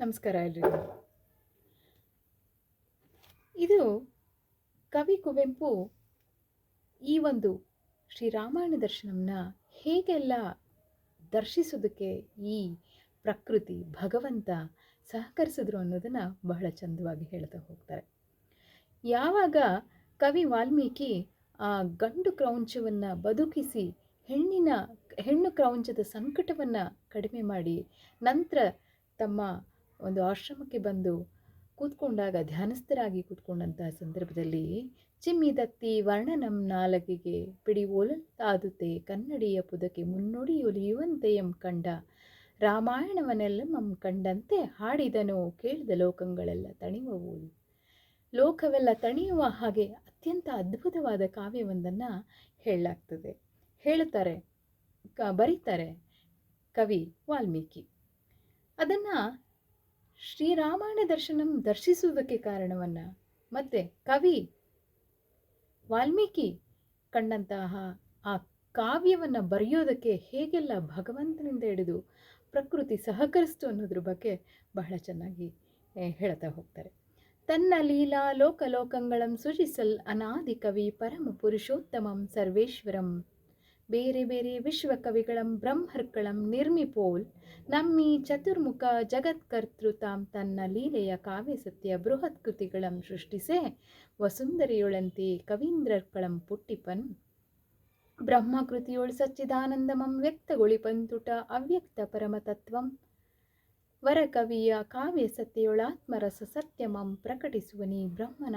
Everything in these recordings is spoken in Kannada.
ನಮಸ್ಕಾರ ಎಲ್ರಿಗೂ. ಇದು ಕವಿ ಕುವೆಂಪು ಈ ಒಂದು ಶ್ರೀರಾಮಾಯಣ ದರ್ಶನಂನ ಹೇಗೆಲ್ಲ ದರ್ಶಿಸೋದಕ್ಕೆ ಈ ಪ್ರಕೃತಿ ಭಗವಂತ ಸಹಕರಿಸಿದ್ರು ಅನ್ನೋದನ್ನು ಬಹಳ ಚಂದವಾಗಿ ಹೇಳ್ತಾ ಹೋಗ್ತಾರೆ. ಯಾವಾಗ ಕವಿ ವಾಲ್ಮೀಕಿ ಆ ಗಂಡು ಕ್ರೌಂಚವನ್ನು ಬದುಕಿಸಿ ಹೆಣ್ಣಿನ, ಹೆಣ್ಣು ಕ್ರೌಂಚದ ಸಂಕಟವನ್ನು ಕಡಿಮೆ ಮಾಡಿ ನಂತರ ತಮ್ಮ ಒಂದು ಆಶ್ರಮಕ್ಕೆ ಬಂದು ಕೂತ್ಕೊಂಡಾಗ ಧ್ಯಾನಸ್ಥರಾಗಿ ಕೂತ್ಕೊಂಡಂತಹ ಸಂದರ್ಭದಲ್ಲಿ ಚಿಮ್ಮಿ ದತ್ತಿ ವರ್ಣನಂ ನಾಲಗೆಗೆ ಪಿಡಿ ಒಲಂತಾದುತೆ ಕನ್ನಡಿಯ ಪುದಕ್ಕೆ ಮುನ್ನುಡಿಯೊಲಿಯುವಂತೆಯಂ ಕಂಡ. ರಾಮಾಯಣವನ್ನೆಲ್ಲ ಮಂ ಕಂಡಂತೆ ಹಾಡಿದನೋ ಕೇಳಿದ ಲೋಕಗಳೆಲ್ಲ ತಣಿವವು ಲೋಕವೆಲ್ಲ ತಣಿಯುವ ಹಾಗೆ ಅತ್ಯಂತ ಅದ್ಭುತವಾದ ಕಾವ್ಯವೊಂದನ್ನು ಹೇಳಲಾಗ್ತದೆ. ಹೇಳ್ತಾರೆ ಬರೀತಾರೆ ಕವಿ ವಾಲ್ಮೀಕಿ. ಅದನ್ನು ಶ್ರೀರಾಮಾಯಣ ದರ್ಶನಂ ದರ್ಶಿಸುವುದಕ್ಕೆ ಕಾರಣವನ್ನು? ಮತ್ತು ಕವಿ ವಾಲ್ಮೀಕಿ ಕಂಡಂತಹ ಆ ಕಾವ್ಯವನ್ನು ಬರೆಯೋದಕ್ಕೆ ಹೇಗೆಲ್ಲ ಭಗವಂತನಿಂದ ಹಿಡಿದು ಪ್ರಕೃತಿ ಸಹಕರಿಸ್ತು ಅನ್ನೋದ್ರ ಬಗ್ಗೆ ಬಹಳ ಚೆನ್ನಾಗಿ ಹೇಳ್ತಾ ಹೋಗ್ತಾರೆ. ತನ್ನ ಲೀಲಾ ಲೋಕಲೋಕಂಗಳಂ ಸೃಜಿಸಲ್ ಅನಾದಿ ಕವಿ ಪರಮ ಪುರುಷೋತ್ತಮಂ ಸರ್ವೇಶ್ವರಂ. ಬೇರೆ ಬೇರೆ ವಿಶ್ವಕವಿಗಳಂ ಬ್ರಹ್ಮರ್ಕಳಂ ನಿರ್ಮಿಪೋಲ್. ನಮ್ಮಿ ಚತುರ್ಮುಖ ಜಗತ್ಕರ್ತೃತಾಂ ತನ್ನ ಲೀಲೆಯ ಕಾವ್ಯಸತ್ಯ ಬೃಹತ್ ಕೃತಿಗಳಂ ಸೃಷ್ಟಿಸೆ. ವಸುಂದರಿಯೊಳಂತೆ ಕವೀಂದ್ರರ್ಕಳಂ ಪುಟ್ಟಿಪನ್. ಬ್ರಹ್ಮಕೃತಿಯೊಳ್ ಸಚ್ಚಿದಾನಂದಮಂ ವ್ಯಕ್ತಗೊಳಿಪಂತುಟ ಅವ್ಯಕ್ತ ಪರಮತತ್ವಂ. ವರಕವಿಯ ಕಾವ್ಯ ಸತ್ಯೊಳಾತ್ಮರಸ ಸತ್ಯಮಂ ಪ್ರಕಟಿಸುವನಿ ಬ್ರಹ್ಮನ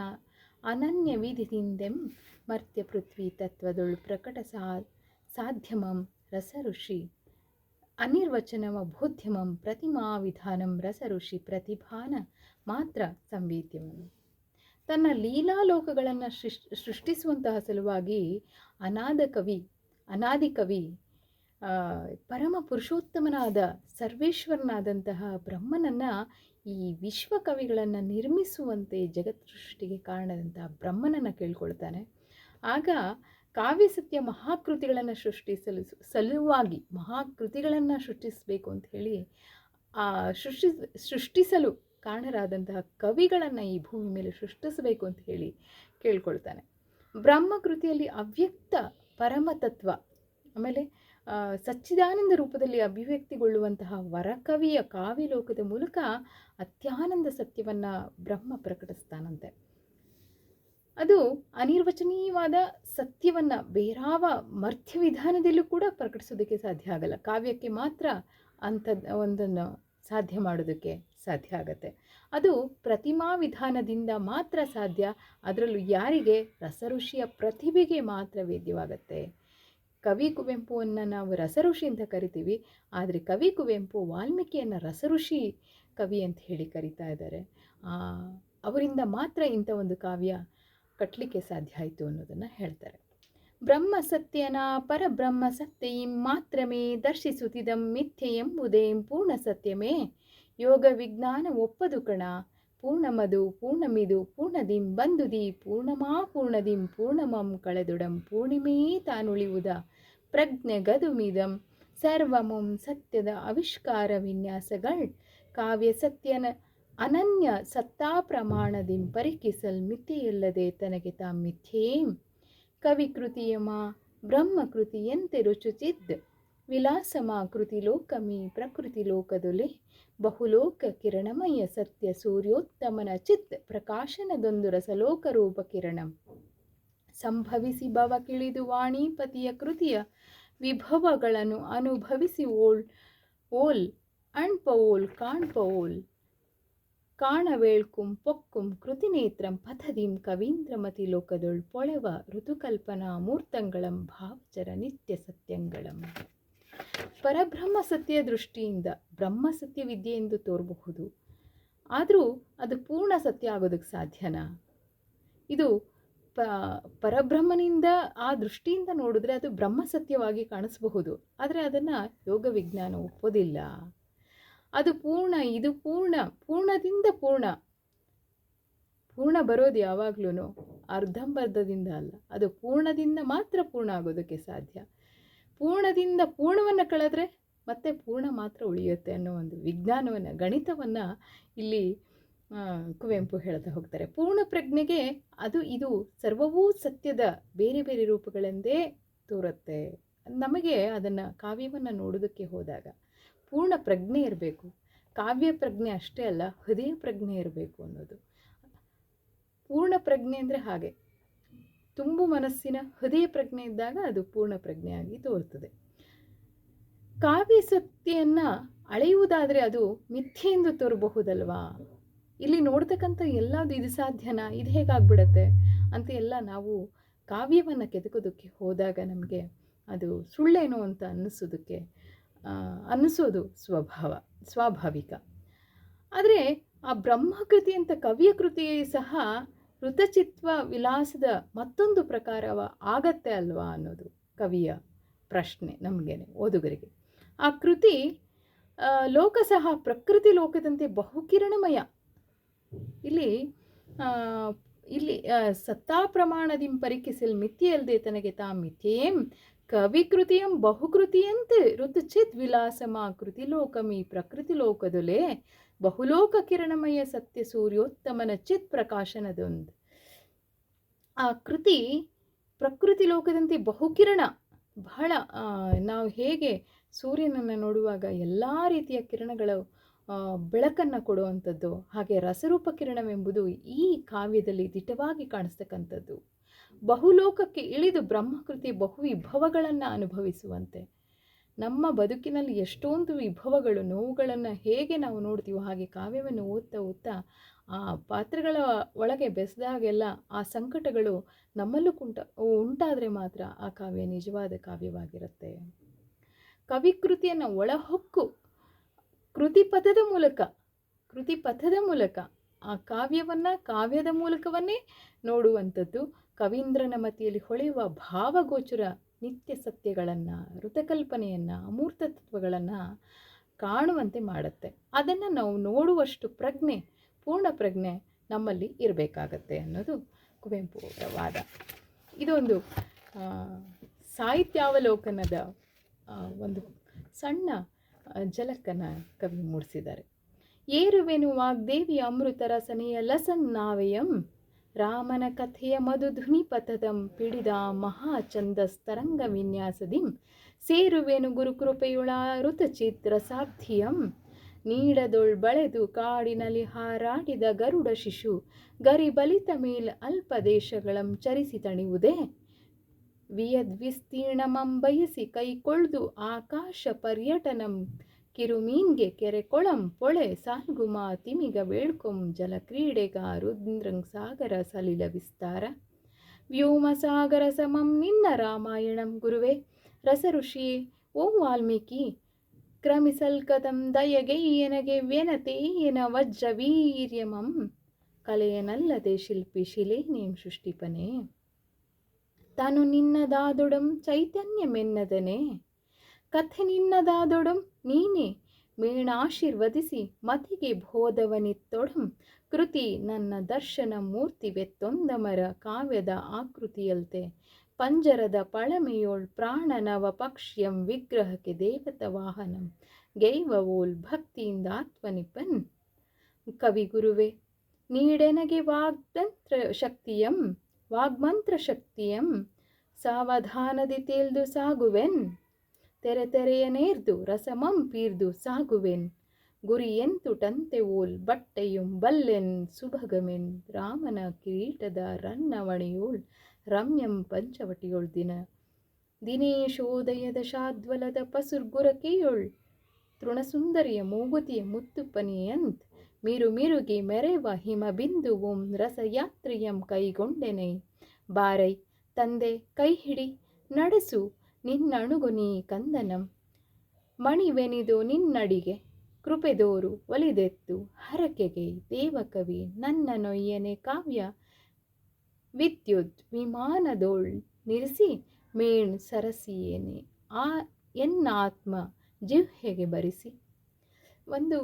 ಅನನ್ಯ ವಿಧಿದಿಂದೆಂ ಮರ್ತ್ಯ ಪೃಥ್ವಿ ತತ್ವದೊಳ್ ಪ್ರಕಟ ಸಾ ರಸ ಋಷಿ ಅನಿರ್ವಚನಮ ಬೋಧ್ಯಮಂ ಪ್ರತಿಮಾ ವಿಧಾನಂ ರಸಋಷಿ ಪ್ರತಿಭಾನ ಮಾತ್ರ ಸಂವೇದ್ಯಮಂ ತನ್ನ ಲೀಲಾಲೋಕಗಳನ್ನು ಸೃಷ್ಟಿಸುವಂತಹ ಸಲುವಾಗಿ ಅನಾದ ಕವಿ ಅನಾದಿ ಕವಿ ಪರಮ ಪುರುಷೋತ್ತಮನಾದ ಸರ್ವೇಶ್ವರನಾದಂತಹ ಬ್ರಹ್ಮನನ್ನು ಈ ವಿಶ್ವಕವಿಗಳನ್ನು ನಿರ್ಮಿಸುವಂತೆ ಜಗತ್ ಸೃಷ್ಟಿಗೆ ಕಾರಣದಂತಹ ಬ್ರಹ್ಮನನ್ನು ಕೇಳ್ಕೊಳ್ತಾನೆ. ಆಗ ಕಾವ್ಯ ಸತ್ಯ ಮಹಾಕೃತಿಗಳನ್ನು ಸೃಷ್ಟಿಸಲು ಸಲುವಾಗಿ ಮಹಾಕೃತಿಗಳನ್ನು ಸೃಷ್ಟಿಸಬೇಕು ಅಂತ ಹೇಳಿ ಸೃಷ್ಟಿ ಸೃಷ್ಟಿಸಲು ಕಾರಣರಾದಂತಹ ಕವಿಗಳನ್ನು ಈ ಭೂಮಿ ಮೇಲೆ ಸೃಷ್ಟಿಸಬೇಕು ಅಂತ ಹೇಳಿ ಕೇಳ್ಕೊಳ್ತಾನೆ. ಬ್ರಹ್ಮಕೃತಿಯಲ್ಲಿ ಅವ್ಯಕ್ತ ಪರಮತತ್ವ ಆಮೇಲೆ ಸಚ್ಚಿದಾನಂದ ರೂಪದಲ್ಲಿ ಅಭಿವ್ಯಕ್ತಿಗೊಳ್ಳುವಂತಹ ವರಕವಿಯ ಕಾವ್ಯಲೋಕದ ಮೂಲಕ ಅತ್ಯಾನಂದ ಸತ್ಯವನ್ನು ಬ್ರಹ್ಮ ಪ್ರಕಟಿಸ್ತಾನಂತೆ. ಅದು ಅನಿರ್ವಚನೀಯವಾದ ಸತ್ಯವನ್ನು ಬೇರಾವ ಮರ್ತ್ಯ ವಿಧಾನದಲ್ಲೂ ಕೂಡ ಪ್ರಕಟಿಸೋದಕ್ಕೆ ಸಾಧ್ಯ ಆಗಲ್ಲ. ಕಾವ್ಯಕ್ಕೆ ಮಾತ್ರ ಅಂಥದ್ದು ಒಂದನ್ನು ಸಾಧ್ಯ ಮಾಡೋದಕ್ಕೆ ಸಾಧ್ಯ ಆಗತ್ತೆ. ಅದು ಪ್ರತಿಮಾ ವಿಧಾನದಿಂದ ಮಾತ್ರ ಸಾಧ್ಯ, ಅದರಲ್ಲೂ ಯಾರಿಗೆ? ರಸಋಷಿಯ ಪ್ರತಿಭೆಗೆ ಮಾತ್ರ ವೇದ್ಯವಾಗತ್ತೆ. ಕವಿ ಕುವೆಂಪುವನ್ನು ನಾವು ರಸಋಷಿ ಅಂತ ಕರಿತೀವಿ, ಆದರೆ ಕವಿ ಕುವೆಂಪು ವಾಲ್ಮೀಕಿಯನ್ನು ರಸಋಷಿ ಕವಿ ಅಂತ ಹೇಳಿ ಕರಿತಾ ಇದ್ದಾರೆ. ಅವರಿಂದ ಮಾತ್ರ ಇಂಥ ಒಂದು ಕಾವ್ಯ ಕಟ್ಟಲಿಕ್ಕೆ ಸಾಧ್ಯ ಆಯಿತು ಅನ್ನೋದನ್ನು ಹೇಳ್ತಾರೆ. ಬ್ರಹ್ಮ ಸತ್ಯನ ಪರಬ್ರಹ್ಮ ಸತ್ಯಂ ಮಾತ್ರಮೇ ದರ್ಶಿಸುತ್ತಿದಂ ಮಿಥ್ಯೆ ಎಂಬುದೇಂ ಪೂರ್ಣ ಸತ್ಯಮೇ. ಯೋಗ ವಿಜ್ಞಾನ ಒಪ್ಪದು ಕಣ. ಪೂರ್ಣಮದು ಪೂರ್ಣಮಿದು ಪೂರ್ಣದಿಂ ಬಂಧುದಿ ಪೂರ್ಣಮಾ ಪೂರ್ಣದಿಂ ಪೂರ್ಣಮಂ ಕಳೆದುಡಂ ಪೂರ್ಣಿಮೇ ಪ್ರಜ್ಞೆ ಗದುಮಿದಂ ಸರ್ವಮಂ ಸತ್ಯದ ಆವಿಷ್ಕಾರ ವಿನ್ಯಾಸಗಳ್. ಕಾವ್ಯ ಸತ್ಯನ ಅನನ್ಯ ಸತ್ತಾ ಪ್ರಮಾಣದಿಂ ಪರಿಕಿಸಲ್ ಮಿತಿಯಿಲ್ಲದೆ ತನಗೆ ತಾ ಮಿಥ್ಯೇಂ. ಕವಿಕೃತಿಯಮ ಬ್ರಹ್ಮಕೃತಿಯಂತೆ ರುಚುಚಿದ್ ವಿಲಾಸಮ ಕೃತಿ ಲೋಕಮಿ ಪ್ರಕೃತಿ ಲೋಕದೊಲೆ. ಬಹುಲೋಕ ಕಿರಣಮಯ ಸತ್ಯ ಸೂರ್ಯೋತ್ತಮನ ಚಿತ್ ಪ್ರಕಾಶನದೊಂದು ರಸಲೋಕ ರೂಪ ಕಿರಣಂ. ಸಂಭವಿಸಿ ಭವ ಕಿಳಿದು ವಾಣಿಪತಿಯ ಕೃತಿಯ ವಿಭವಗಳನ್ನು ಅನುಭವಿಸಿ ಓಲ್ ಓಲ್ ಅಣ್ಪವೋಲ್ ಕಾಣ್ಪವೋಲ್ ಕಾಣವೇಳ್ಕುಂ ಪೊಕ್ಕುಂ ಕೃತಿನೇತ್ರಂ ಪಥದಿಂ ಕವೀಂದ್ರಮತಿ ಲೋಕದೊಳ್ ಪೊಳೆವ ಋತುಕಲ್ಪನಾ ಮೂರ್ತಂಗಳಂ ಭಾವಚರ ನಿತ್ಯ ಸತ್ಯಂಗಳಂ. ಪರಬ್ರಹ್ಮ ಸತ್ಯ ದೃಷ್ಟಿಯಿಂದ ಬ್ರಹ್ಮ ಸತ್ಯ ವಿದ್ಯೆ ಎಂದು ತೋರಬಹುದು. ಆದರೂ ಅದು ಪೂರ್ಣ ಸತ್ಯ ಆಗೋದಕ್ಕೆ ಸಾಧ್ಯನಾ? ಇದು ಪ, ಪರಬ್ರಹ್ಮನಿಂದ ಆ ದೃಷ್ಟಿಯಿಂದ ನೋಡಿದ್ರೆ ಅದು ಬ್ರಹ್ಮ ಸತ್ಯವಾಗಿ ಕಾಣಿಸಬಹುದು. ಆದರೆ ಅದನ್ನು ಯೋಗ ವಿಜ್ಞಾನ ಒಪ್ಪೋದಿಲ್ಲ. ಅದು ಪೂರ್ಣ, ಇದು ಪೂರ್ಣ, ಪೂರ್ಣದಿಂದ ಪೂರ್ಣ. ಪೂರ್ಣ ಬರೋದು ಯಾವಾಗ್ಲೂ ಅರ್ಧಂಬರ್ಧದಿಂದ ಅಲ್ಲ. ಅದು ಪೂರ್ಣದಿಂದ ಮಾತ್ರ ಪೂರ್ಣ ಆಗೋದಕ್ಕೆ ಸಾಧ್ಯ. ಪೂರ್ಣದಿಂದ ಪೂರ್ಣವನ್ನು ಕಳೆದ್ರೆ ಮತ್ತೆ ಪೂರ್ಣ ಮಾತ್ರ ಉಳಿಯುತ್ತೆ ಅನ್ನೋ ಒಂದು ವಿಜ್ಞಾನವನ್ನು, ಗಣಿತವನ್ನು ಇಲ್ಲಿ ಕುವೆಂಪು ಹೇಳ್ತಾ ಹೋಗ್ತಾರೆ. ಪೂರ್ಣ ಪ್ರಜ್ಞೆಗೆ ಅದು, ಇದು ಸರ್ವವೂ ಸತ್ಯದ ಬೇರೆ ಬೇರೆ ರೂಪಗಳೆಂದೇ ತೋರುತ್ತೆ. ನಮಗೆ ಅದನ್ನು ಕಾವ್ಯವನ್ನು ನೋಡೋದಕ್ಕೆ ಹೋದಾಗ. ಪೂರ್ಣ ಪ್ರಜ್ಞೆ ಇರಬೇಕು. ಕಾವ್ಯ ಪ್ರಜ್ಞೆ ಅಷ್ಟೇ ಅಲ್ಲ, ಹೃದಯ ಪ್ರಜ್ಞೆ ಇರಬೇಕು ಅನ್ನೋದು. ಪೂರ್ಣ ಪ್ರಜ್ಞೆ ಅಂದರೆ ಹಾಗೆ. ತುಂಬು ಮನಸ್ಸಿನ ಹೃದಯ ಪ್ರಜ್ಞೆ ಇದ್ದಾಗ ಅದು ಪೂರ್ಣ ಪ್ರಜ್ಞೆಯಾಗಿ ತೋರುತ್ತದೆ ಕಾವ್ಯ ಶಕ್ತಿಯನ್ನು ಅಳೆಯುವುದಾದರೆ ಅದು ಮಿಥ್ಯೆ ಎಂದು ತೋರಬಹುದಲ್ವಾ? ಇಲ್ಲಿ ನೋಡ್ತಕ್ಕಂಥ ಎಲ್ಲದು ಇದು ಸಾಧ್ಯನಾ? ಇದು ಹೇಗಾಗ್ಬಿಡತ್ತೆ? ಅಂತ ಎಲ್ಲ ನಾವು ಕಾವ್ಯವನ್ನು ಕೆದಕೋದಕ್ಕೆ ಹೋದಾಗ ನಮಗೆ ಅದು ಸುಳ್ಳೇನೋ ಅಂತ ಅನ್ನಿಸೋದಕ್ಕೆ ಅನ್ನಿಸೋದು ಸ್ವಭಾವ, ಸ್ವಾಭಾವಿಕ. ಆದರೆ ಆ ಬ್ರಹ್ಮಕೃತಿ ಅಂತ ಕವಿಯ ಕೃತಿ ಸಹ ಋತಚಿತ್ವ ವಿಲಾಸದ ಮತ್ತೊಂದು ಪ್ರಕಾರವ ಆಗತ್ತೆ ಅಲ್ವಾ ಅನ್ನೋದು ಕವಿಯ ಪ್ರಶ್ನೆ ನಮಗೇನೆ, ಓದುಗರಿಗೆ. ಆ ಕೃತಿ ಲೋಕ ಸಹ ಪ್ರಕೃತಿ ಲೋಕದಂತೆ ಬಹುಕಿರಣಮಯ. ಇಲ್ಲಿ ಇಲ್ಲಿ ಸತ್ತಾ ಪ್ರಮಾಣದಿಂ ಪರೀಕ್ಷಿಸಲು ಮಿಥ್ಯೆಯಲ್ದೆ ತನಗೆ ತಾ ಮಿಥ್ಯೇಂ ಕವಿಕೃತಿಯಂ ಬಹುಕೃತಿಯಂತೆ ಋತುಚಿತ್ ವಿಲಾಸಮ ಕೃತಿ ಲೋಕಮಿ ಪ್ರಕೃತಿ ಲೋಕದೊಲೆ ಬಹುಲೋಕ ಕಿರಣಮಯ ಸತ್ಯ ಸೂರ್ಯೋತ್ತಮನ ಚಿತ್ ಪ್ರಕಾಶನದೊಂದು. ಆ ಕೃತಿ ಪ್ರಕೃತಿ ಲೋಕದಂತೆ ಬಹುಕಿರಣ, ಬಹಳ ನಾವು ಹೇಗೆ ಸೂರ್ಯನನ್ನು ನೋಡುವಾಗ ಎಲ್ಲ ರೀತಿಯ ಕಿರಣಗಳು ಬೆಳಕನ್ನು ಕೊಡುವಂಥದ್ದು, ಹಾಗೆ ರಸರೂಪ ಕಿರಣವೆಂಬುದು ಈ ಕಾವ್ಯದಲ್ಲಿ ದಿಟವಾಗಿ ಕಾಣಿಸ್ತಕ್ಕಂಥದ್ದು. ಬಹುಲೋಕಕ್ಕೆ ಇಳಿದು ಬ್ರಹ್ಮಕೃತಿ ಬಹು ವಿಭವಗಳನ್ನು ಅನುಭವಿಸುವಂತೆ. ನಮ್ಮ ಬದುಕಿನಲ್ಲಿ ಎಷ್ಟೊಂದು ವಿಭವಗಳು, ನೋವುಗಳನ್ನು ಹೇಗೆ ನಾವು ನೋಡ್ತೀವೋ ಹಾಗೆ ಕಾವ್ಯವನ್ನು ಓದ್ತಾ ಓದ್ತಾ ಆ ಪಾತ್ರಗಳ ಒಳಗೆ ಬೆಸೆದಾಗೆಲ್ಲ ಆ ಸಂಕಟಗಳು ನಮ್ಮಲ್ಲೂ ಕುಂಟ, ಉಂಟಾದರೆ ಮಾತ್ರ ಆ ಕಾವ್ಯ ನಿಜವಾದ ಕಾವ್ಯವಾಗಿರುತ್ತೆ. ಕವಿಕೃತಿಯನ್ನು ಒಳಹೊಕ್ಕು ಕೃತಿ ಪಥದ ಮೂಲಕ ಕೃತಿ ಪಥದ ಮೂಲಕ ಆ ಕಾವ್ಯವನ್ನು, ಕಾವ್ಯದ ಮೂಲಕವನ್ನೇ ನೋಡುವಂಥದ್ದು. ಕವೀಂದ್ರನ ಮತಿಯಲ್ಲಿ ಹೊಳೆಯುವ ಭಾವಗೋಚರ ನಿತ್ಯ ಸತ್ಯಗಳನ್ನು, ಋತಕಲ್ಪನೆಯನ್ನು, ಅಮೂರ್ತ ತತ್ವಗಳನ್ನು ಕಾಣುವಂತೆ ಮಾಡುತ್ತೆ. ಅದನ್ನು ನಾವು ನೋಡುವಷ್ಟು ಪ್ರಜ್ಞೆ, ಪೂರ್ಣ ಪ್ರಜ್ಞೆ ನಮ್ಮಲ್ಲಿ ಇರಬೇಕಾಗತ್ತೆ ಅನ್ನೋದು ಕುವೆಂಪು ವಾದ. ಇದೊಂದು ಸಾಹಿತ್ಯಾವಲೋಕನದ ಒಂದು ಸಣ್ಣ ಜಲಕ್ಕನ್ನು ಕವಿ ಮೂಡಿಸಿದ್ದಾರೆ. ಏರುವೆನು ಅಮೃತ ರಸನೆಯ ಲಸನ್ನಾವೆಯಂ ರಾಮನ ಕಥೆಯ ಮಧುಧ್ವನಿ ಪಥದಂ ಪಿಡಿದ ಮಹಾಚಂದಸ್ತರಂಗ ವಿನ್ಯಾಸದಿಂ. ಸೇರುವೆನು ಗುರುಕೃಪೆಯುಳ ಋತಚಿತ್ರ ಸಾಧ್ಯಂ. ನೀಡದೊಳ್ ಬಳೆದು ಕಾಡಿನಲ್ಲಿ ಹಾರಾಡಿದ ಗರುಡ ಶಿಶು ಗರಿ ಬಲಿತ ಮೇಲ್ ಅಲ್ಪ ದೇಶಗಳಂ ಚರಿಸಿ ತಣಿವುದೇ. ವಿಯದ್ವಿಸ್ತೀರ್ಣಮಂ ಬಯಸಿ ಕೈಕೊಳ್ದು ಆಕಾಶ ಪರ್ಯಟನಂ ಕಿರುಮೀನ್ಗೆ ಕೆರೆ, ಕೊಳಂ, ಪೊಳೆ ಸಾಲ್ಗುಮ ತಿಮಿಗ ಬೇಳ್ಕೊಂ ಜಲಕ್ರೀಡೆಗ ರುದ್ರಂಗ್ ಸಾಗರ, ಸಲಿಲ ವಿಸ್ತಾರ. ವ್ಯೋಮ, ಸಾಗರ, ಸಮಂ, ನಿನ್ನ ರಾಮಾಯಣಂ, ಗುರುವೆ. ರಸಋಷಿ ಓಂ, ವಾಲ್ಮೀಕಿ. ಕ್ರಮಿಸಲ್ಕದಂ ವ್ಯನತೆ ವ್ಯನತೇಯನ ವಜ್ರ, ವೀರ್ಯಮಂ. ಕಲೆಯನಲ್ಲದೆ ಶಿಲ್ಪಿ ಶಿಲೇನೇಂ ಸೃಷ್ಟಿಪನೆ. ತಾನು ನಿನ್ನದಾದೊಡಂ ಚೈತನ್ಯಮೆನ್ನದನೆ ಕಥೆ ನಿನ್ನದಾದೊಡಂ ನೀನೇ ಮೇಣಾಶೀರ್ವದಿಸಿ ಮತಿಗೆ ಬೋಧವನಿತ್ತೊಡಂ ಕೃತಿ ನನ್ನ ದರ್ಶನ ಮೂರ್ತಿವೆತ್ತೊಂದಮರ ಕಾವ್ಯದ ಆಕೃತಿಯಲ್ತೆ. ಪಂಜರದ ಪಳಮೆಯೋಳ್ ಪ್ರಾಣನವ ಪಕ್ಷ್ಯಂ ವಿಗ್ರಹಕ್ಕೆ ದೇವತ ವಾಹನಂ. ಗೈವವೋಲ್ ಭಕ್ತಿಯಿಂದ ಆತ್ಮನಿಪನ್ ಕವಿಗುರುವೆ ನೀಡೆನಗೆ ವಾಗ್ತಂತ್ರ ಶಕ್ತಿಯಂ, ವಾಗ್ಮಂತ್ರ ಶಕ್ತಿಯಂ. ಸಾವಧಾನದಿ ತೇಲ್ದು ಸಾಗುವೆನ್. ತೆರೆ ತೆರೆಯನೇರ್ದು ರಸಮಂ ಪೀರ್ದು ಸಾಗುವೆನ್. ಗುರಿಯೆಂತುಟಂತೆ ಓಲ್ ಬಟ್ಟೆಯುಂ ಬಲ್ಲೆನ್ ಸುಭಗಮೆನ್. ರಾಮನ ಕಿರೀಟದ ರನ್ನವಣಿಯೋಳ್ ರಮ್ಯಂ ಪಂಚವಟಿಯೋಳ್ ದಿನ. ದಿನೇಶೋದಯದ ಶಾದ್ವಲದ ಪಸುರ್ಗುರಕೆಯೊಳ್. ತೃಣಸುಂದರಿಯ ಮೂಗುತಿಯ ಮುತ್ತುಪನಿಯಂತ್, ಮಿರು ಮಿರುಗಿ ಮೆರೆವ ಹಿಮ ಬಿಂದುವುಂ ರಸಯಾತ್ರಿಯಂ ಕೈಗೊಂಡೆನೆ. ಬಾರೈ, ತಂದೆ ಕೈ ಹಿಡಿ ನಡೆಸು ನಿನ್ನಣುಗು ನೀ ಕಂದನಂ. ಮಣಿವೆನಿದು ನಿನ್ನಡಿಗೆ, ಕೃಪೆದೋರು ಒಲಿದೆತ್ತು ಹರಕೆಗೆ ದೇವಕವಿ ನನ್ನ ನೊಯ್ಯನೆ ಕಾವ್ಯ. ವಿದ್ಯುತ್ ವಿಮಾನದೋಳ್ ನಿರಿಸಿ ಮೇಣ್ ಸರಸಿಯೇನೆ, ಆ ಎನ್ನಾತ್ಮ ಜಿಹ್ಹೆಗೆ ಬರಿಸಿ. ಒಂದು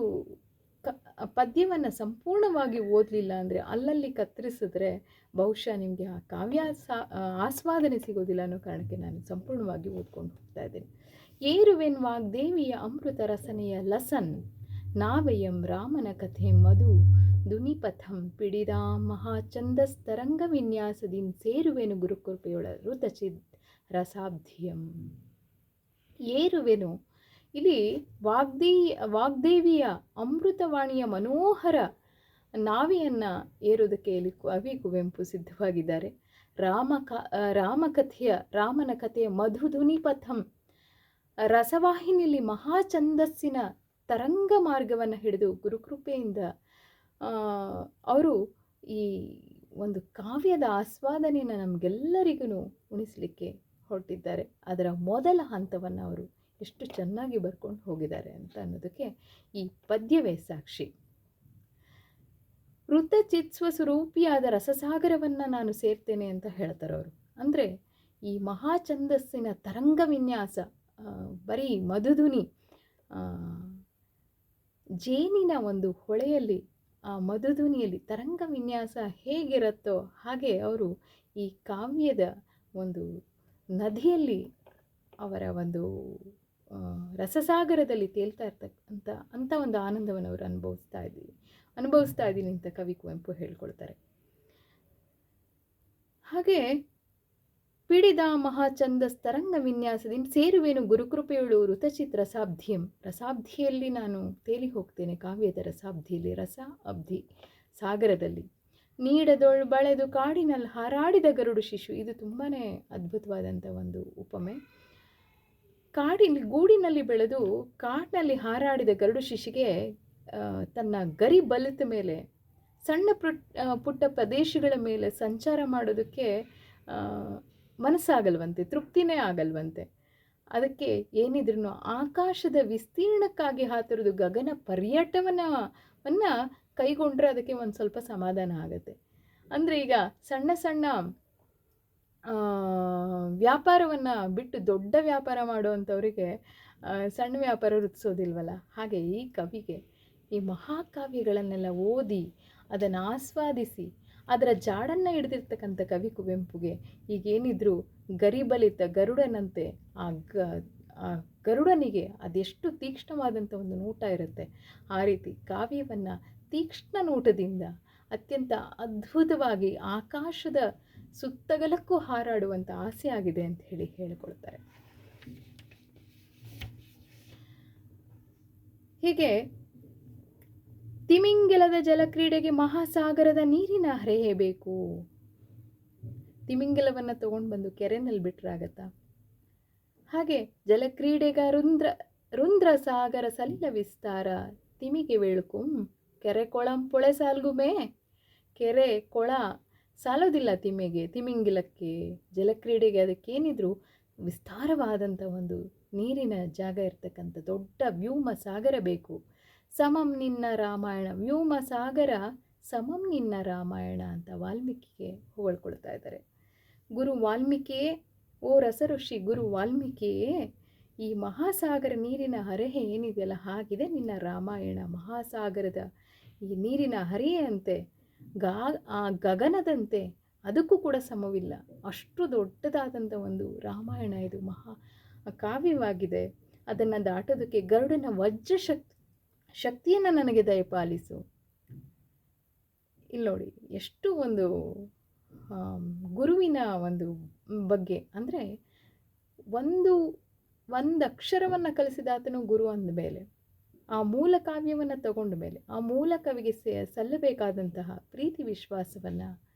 ಕ, ಪದ್ಯವನ್ನು ಸಂಪೂರ್ಣವಾಗಿ ಓದಲಿಲ್ಲ ಅಂದರೆ ಅಲ್ಲಲ್ಲಿ ಕತ್ತರಿಸಿದ್ರೆ ಬಹುಶಃ ನಿಮಗೆ ಆ ಕಾವ್ಯ ಆಸ್ವಾದನೆ ಸಿಗೋದಿಲ್ಲ ಅನ್ನೋ ಕಾರಣಕ್ಕೆ ನಾನು ಸಂಪೂರ್ಣವಾಗಿ ಓದ್ಕೊಂಡು ಹೋಗ್ತಾ ಇದ್ದೇನೆ. ಏರುವೆನ್ ವಾಗ್ದೇವಿಯ ಅಮೃತ ರಸನೆಯ ಲಸನ್, ನಾವೆಯಂ ರಾಮನ ಕಥೆ ಮಧು, ದುನಿಪಥಂ ಪಿಡಿದಾ ಮಹಾಚಂದಸ್ತರಂಗ ವಿನ್ಯಾಸದಿಂದ ಸೇರುವೆನು ಗುರುಕೃಪೆಯೊಳ ಋತಚಿದ್ ರಸಾಬ್ಧಿಯಂ. ಏರುವೆನು ಇಲ್ಲಿ ವಾಗ್ದೇ, ವಾಗ್ದೇವಿಯ ಅಮೃತವಾಣಿಯ ಮನೋಹರ ನಾವಿಯನ್ನು ಏರೋದಕ್ಕೆ ಇಲ್ಲಿ ಕವಿ ಕುವೆಂಪು ಸಿದ್ಧವಾಗಿದ್ದಾರೆ. ರಾಮ ಕ ರಾಮಕಥೆಯ, ರಾಮನ ಕಥೆಯ ಮಧುಧುನಿಪಥಂ ರಸವಾಹಿನಿಯಲ್ಲಿ ಮಹಾಛಂದಸ್ಸಿನ ತರಂಗ ಮಾರ್ಗವನ್ನು ಹಿಡಿದು ಗುರುಕೃಪೆಯಿಂದ ಅವರು ಈ ಒಂದು ಕಾವ್ಯದ ಆಸ್ವಾದನೆಯನ್ನು ನಮಗೆಲ್ಲರಿಗೂ ಉಣಿಸಲಿಕ್ಕೆ ಹೊರಟಿದ್ದಾರೆ. ಅದರ ಮೊದಲ ಹಂತವನ್ನು ಅವರು ಎಷ್ಟು ಚೆನ್ನಾಗಿ ಬರ್ಕೊಂಡು ಹೋಗಿದ್ದಾರೆ ಅಂತ ಅನ್ನೋದಕ್ಕೆ ಈ ಪದ್ಯವೇ ಸಾಕ್ಷಿ ವೃತ್ತಚಿತ್ಸ್ವ ಸ್ವರೂಪಿಯಾದ ರಸಸಾಗರವನ್ನು ನಾನು ಸೇರ್ತೇನೆ ಅಂತ ಹೇಳ್ತಾರೆ ಅವರು. ಅಂದರೆ ಈ ಮಹಾಛಂದಸ್ಸಿನ ತರಂಗ ವಿನ್ಯಾಸ ಬರೀ ಮಧುಧುನಿ ಜೇನಿನ ಒಂದು ಹೊಳೆಯಲ್ಲಿ, ಆ ಮಧುಧುನಿಯಲ್ಲಿ ತರಂಗ ವಿನ್ಯಾಸ ಹೇಗಿರುತ್ತೋ ಹಾಗೆ ಅವರು ಈ ಕಾವ್ಯದ ಒಂದು ನದಿಯಲ್ಲಿ ಅವರ ಒಂದು ರಸಸಾಗರದಲ್ಲಿ ತೇಲ್ತಾ ಇರ್ತಕ್ಕಂಥ ಅಂಥ ಒಂದು ಆನಂದವನ್ನು ಅವರು ಅನುಭವಿಸ್ತಾ ಇದ್ದೀವಿ. ಅನುಭವಿಸ್ತಾ ಇದ್ದೀನಿ ಅಂತ ಕವಿ ಕುವೆಂಪು ಹೇಳ್ಕೊಳ್ತಾರೆ. ಹಾಗೆ ಪಿಡಿದ ಮಹಾಚಂದಸ್ ತರಂಗ ವಿನ್ಯಾಸದಿಂದ ಸೇರುವೇನು ಗುರುಕೃಪೆಯುಳು ಋತಚಿತ್ ರಸಾಬ್ಧಿಯಂ ರಸಾಬ್ಧಿಯಲ್ಲಿ ನಾನು ತೇಲಿ ಹೋಗ್ತೇನೆ ಕಾವ್ಯದ ರಸಾಬ್ಧಿಯಲ್ಲಿ, ರಸ ಅಬ್ಧಿ ಸಾಗರದಲ್ಲಿ. ನೀಡದೊಳ್ ಬಳೆದು ಕಾಡಿನಲ್ಲಿ ಹಾರಾಡಿದ ಗರುಡು ಶಿಶು. ಇದು ತುಂಬಾ ಅದ್ಭುತವಾದಂಥ ಒಂದು ಉಪಮೆ. ಕಾಡಿನ ಗೂಡಿನಲ್ಲಿ ಬೆಳೆದು ಕಾಡಿನಲ್ಲಿ ಹಾರಾಡಿದ ಗರುಡು ಶಿಶಿಗೆ ತನ್ನ ಗರಿ ಬಲಿತ ಮೇಲೆ, ಸಣ್ಣ ಪುಟ್ ಪುಟ್ಟ ಪ್ರದೇಶಗಳ ಮೇಲೆ ಸಂಚಾರ ಮಾಡೋದಕ್ಕೆ ಮನಸ್ಸಾಗಲ್ವಂತೆ, ತೃಪ್ತಿನೇ ಆಗಲ್ವಂತೆ. ಅದಕ್ಕೆ ಏನಿದ್ರು ಆಕಾಶದ ವಿಸ್ತೀರ್ಣಕ್ಕಾಗಿ ಹಾತಿರೋದು ಗಗನ ಪರ್ಯಟವನ್ನು ಕೈಗೊಂಡ್ರೆ ಅದಕ್ಕೆ ಒಂದು ಸ್ವಲ್ಪ ಸಮಾಧಾನ ಆಗುತ್ತೆ. ಅಂದರೆ ಈಗ ಸಣ್ಣ ಸಣ್ಣ ವ್ಯಾಪಾರವನ್ನು ಬಿಟ್ಟು ದೊಡ್ಡ ವ್ಯಾಪಾರ ಮಾಡುವಂಥವರಿಗೆ ಸಣ್ಣ ವ್ಯಾಪಾರ ರುಚಿಸೋದಿಲ್ವಲ್ಲ ಹಾಗೆ ಈ ಕವಿಗೆ ಈ ಮಹಾಕಾವ್ಯಗಳನ್ನೆಲ್ಲ ಓದಿ, ಅದನ್ನು ಆಸ್ವಾದಿಸಿ, ಅದರ ಜಾಡನ್ನು ಹಿಡಿದಿರ್ತಕ್ಕಂಥ ಕವಿ ಕುವೆಂಪುಗೆ ಈಗೇನಿದ್ರು ಗರಿಬಲಿತ ಗರುಡನಂತೆ ಆ ಗ, ಆ ಗರುಡನಿಗೆ ಅದೆಷ್ಟು ತೀಕ್ಷ್ಣವಾದಂಥ ಒಂದು ನೋಟ ಇರುತ್ತೆ. ಆ ರೀತಿ ಕಾವ್ಯವನ್ನು ತೀಕ್ಷ್ಣ ನೋಟದಿಂದ ಅತ್ಯಂತ ಅದ್ಭುತವಾಗಿ ಆಕಾಶದ ಸುತ್ತಗಲಕ್ಕೂ ಹಾರಾಡುವಂಥ ಆಸೆ ಆಗಿದೆ ಅಂತ ಹೇಳಿ ಹೇಳಿಕೊಳ್ತಾರೆ ಹೀಗೆ ತಿಮಿಂಗಿಲದ ಜಲಕ್ರೀಡೆಗೆ ಮಹಾಸಾಗರದ ನೀರಿನ ಹರೆಯೇ ಬೇಕು. ತಿಮಿಂಗಿಲವನ್ನು ತಗೊಂಡು ಬಂದು ಕೆರೆನಲ್ಲಿ ಬಿಟ್ರಾಗತ್ತಾ ಹಾಗೆ ಜಲಕ್ರೀಡೆಗ ರುಂದ್ರ ರುಂದ್ರ ಸಾಗರ ಸಲಿಲ ವಿಸ್ತಾರ. ತಿಮಿಗೆ ವೇಳುಕುಂ, ಕೆರೆ ಕೊಳಂ ಪೊಳೆ ಸಾಲ್ಗುಮೆ, ಕೆರೆ ಕೊಳ ಸಾಲೋದಿಲ್ಲ ತಿಮ್ಮೆಗೆ ತಿಮಿಂಗಿಲಕ್ಕೆ ಜಲಕ್ರೀಡೆಗೆ ಅದಕ್ಕೇನಿದ್ರು ವಿಸ್ತಾರವಾದಂಥ ಒಂದು ನೀರಿನ ಜಾಗ ಇರ್ತಕ್ಕಂಥ ದೊಡ್ಡ ವ್ಯೂಮ ಸಾಗರ ಬೇಕು. ಸಮಂ ನಿನ್ನ ರಾಮಾಯಣ, ವ್ಯೂಮ ಸಾಗರ ಸಮಂ ನಿನ್ನ ರಾಮಾಯಣ ಅಂತ ವಾಲ್ಮೀಕಿಗೆ ಹೊಗಳ್ಕೊಳ್ತಾ ಇದ್ದಾರೆ. ಗುರು ವಾಲ್ಮೀಕಿಯೇ, ಓ ರಸಋಷಿ ಗುರು ವಾಲ್ಮೀಕಿಯೇ, ಈ ಮಹಾಸಾಗರ ನೀರಿನ ಹರೆಹೆ ಏನಿದೆಯಲ್ಲ ಹಾಗಿದೆ ನಿನ್ನ ರಾಮಾಯಣ ಮಹಾಸಾಗರದ ಈ ನೀರಿನ ಹರೆಯಂತೆ. ಗಾ ಗಗನದಂತೆ ಅದಕ್ಕೂ ಕೂಡ ಸಮವಿಲ್ಲ. ಅಷ್ಟು ದೊಡ್ಡದಾದಂಥ ಒಂದು ರಾಮಾಯಣ ಇದು ಮಹಾ ಕಾವ್ಯವಾಗಿದೆ. ಅದನ್ನು ದಾಟೋದಕ್ಕೆ ಗರುಡನ ವಜ್ರ ಶಕ್ತಿ ಶಕ್ತಿಯನ್ನು ನನಗೆ ದಯಪಾಲಿಸು. ಇಲ್ಲಿ ನೋಡಿ, ಎಷ್ಟು ಒಂದು ಗುರುವಿನ ಒಂದು ಬಗ್ಗೆ. ಅಂದರೆ ಒಂದು ಒಂದು ಅಕ್ಷರವನ್ನು ಕಲಿಸಿದಾತನು ಗುರು ಅಂದ ಮೇಲೆ ಆ ಮೂಲ ಕಾವ್ಯವನ್ನು ತಗೊಂಡ ಮೇಲೆ ಆ ಮೂಲ ಕವಿಗೆ ಸಲ್ಲಬೇಕಾದಂತಹ ಪ್ರೀತಿ ವಿಶ್ವಾಸವನ್ನು